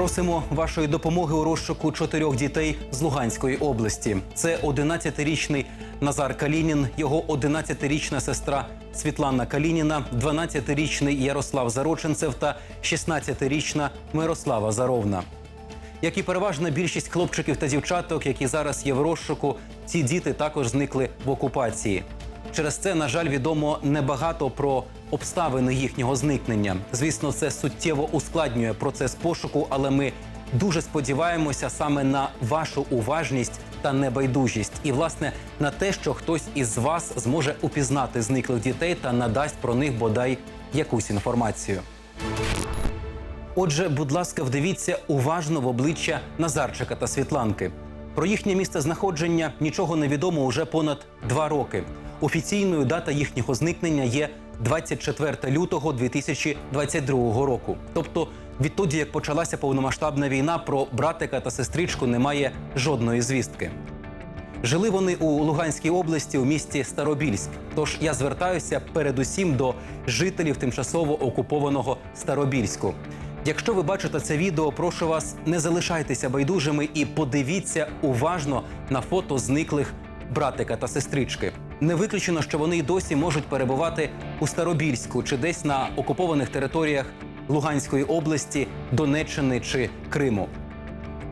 Просимо вашої допомоги у розшуку чотирьох дітей з Луганської області. Це 11-річний Назар Калінін, його 11-річна сестра Світлана Калініна, 12-річний Ярослав Зароченцев та 16-річна Мирослава Заровна. Як і переважна більшість хлопчиків та дівчаток, які зараз є в розшуку, ці діти також зникли в окупації. Через це, на жаль, відомо небагато про обставини їхнього зникнення. Звісно, це суттєво ускладнює процес пошуку, але ми дуже сподіваємося саме на вашу уважність та небайдужість, і власне на те, що хтось із вас зможе упізнати зниклих дітей та надасть про них бодай якусь інформацію. Отже, будь ласка, вдивіться уважно в обличчя Назарчика та Світланки. Про їхнє місце знаходження нічого не відомо уже понад два роки. Офіційною дата їхнього зникнення є 24 лютого 2022 року. Тобто, відтоді, як почалася повномасштабна війна, про братика та сестричку немає жодної звістки. Жили вони у Луганській області у місті Старобільськ. Тож я звертаюся передусім до жителів тимчасово окупованого Старобільську. Якщо ви бачите це відео, прошу вас не залишайтеся байдужими і подивіться уважно на фото зниклих братика та сестрички. Не виключено, що вони й досі можуть перебувати у Старобільську чи десь на окупованих територіях Луганської області, Донеччини чи Криму.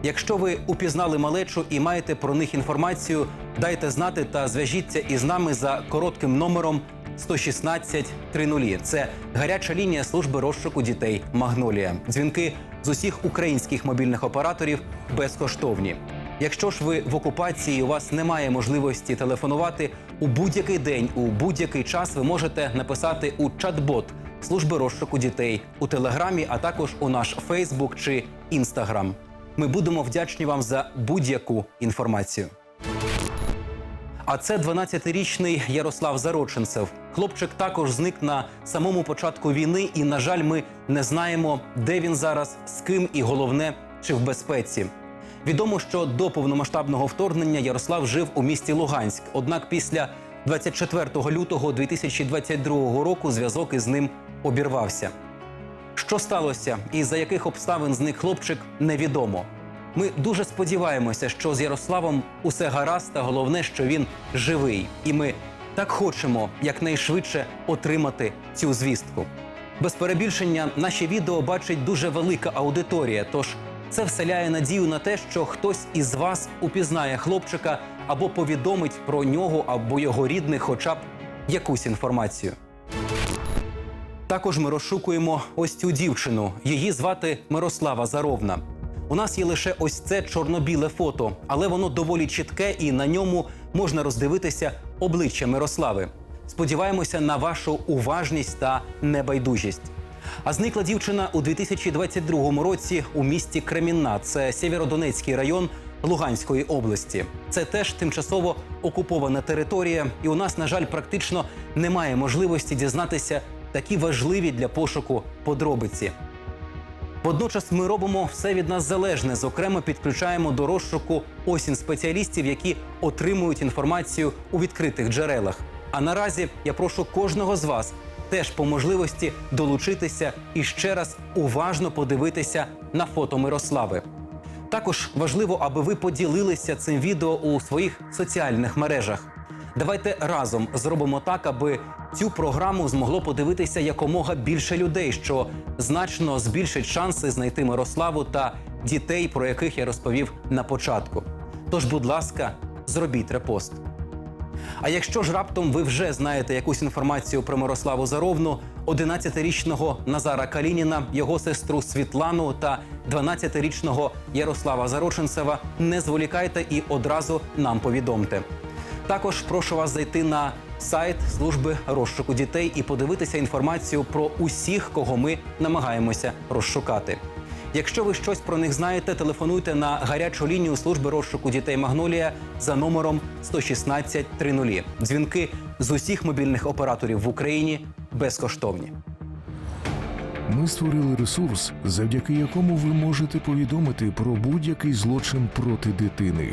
Якщо ви упізнали малечу і маєте про них інформацію, дайте знати та зв'яжіться із нами за коротким номером 116 30. Це гаряча лінія служби розшуку дітей Магнолія. Дзвінки з усіх українських мобільних операторів безкоштовні. Якщо ж ви в окупації, у вас немає можливості телефонувати у будь-який день, у будь-який час, ви можете написати у чат-бот служби розшуку дітей у телеграмі, а також у наш Фейсбук чи Інстаграм. Ми будемо вдячні вам за будь-яку інформацію. А це 12-річний Ярослав Зароченцев. Хлопчик також зник на самому початку війни, і, на жаль, ми не знаємо, де він зараз, з ким і головне, чи в безпеці. Відомо, що до повномасштабного вторгнення Ярослав жив у місті Луганськ. Однак після 24 лютого 2022 року зв'язок із ним обірвався. Що сталося і за яких обставин зник хлопчик, невідомо. Ми дуже сподіваємося, що з Ярославом усе гаразд, та головне, що він живий. І ми так хочемо якнайшвидше отримати цю звістку. Без перебільшення наші відео бачить дуже велика аудиторія. Тож це вселяє надію на те, що хтось із вас упізнає хлопчика або повідомить про нього або його рідних, хоча б якусь інформацію. Також ми розшукуємо ось цю дівчину. Її звати Мирослава Заровна. У нас є лише ось це чорно-біле фото, але воно доволі чітке, і на ньому можна роздивитися обличчя Мирослави. Сподіваємося на вашу уважність та небайдужість. А зникла дівчина у 2022 році у місті Кремінна. Це Сєвєродонецький район Луганської області. Це теж тимчасово окупована територія, і у нас, на жаль, практично немає можливості дізнатися такі важливі для пошуку подробиці. Водночас ми робимо все від нас залежне. Зокрема, підключаємо до розшуку осінь спеціалістів, які отримують інформацію у відкритих джерелах. А наразі я прошу кожного з вас теж по можливості долучитися і ще раз уважно подивитися на фото Мирослави. Також важливо, аби ви поділилися цим відео у своїх соціальних мережах. Давайте разом зробимо так, аби цю програму змогло подивитися якомога більше людей, що значно збільшить шанси знайти Мирославу та дітей, про яких я розповів на початку. Тож, будь ласка, зробіть репост. А якщо ж раптом ви вже знаєте якусь інформацію про Мирославу Заровну, 11-річного Назара Калініна, його сестру Світлану та 12-річного Ярослава Зароченцева, не зволікайте і одразу нам повідомте. Також прошу вас зайти на сайт служби розшуку дітей і подивитися інформацію про усіх, кого ми намагаємося розшукати. Якщо ви щось про них знаєте, телефонуйте на гарячу лінію служби розшуку дітей Магнолія за номером 116 30. Дзвінки з усіх мобільних операторів в Україні безкоштовні. Ми створили ресурс, завдяки якому ви можете повідомити про будь-який злочин проти дитини.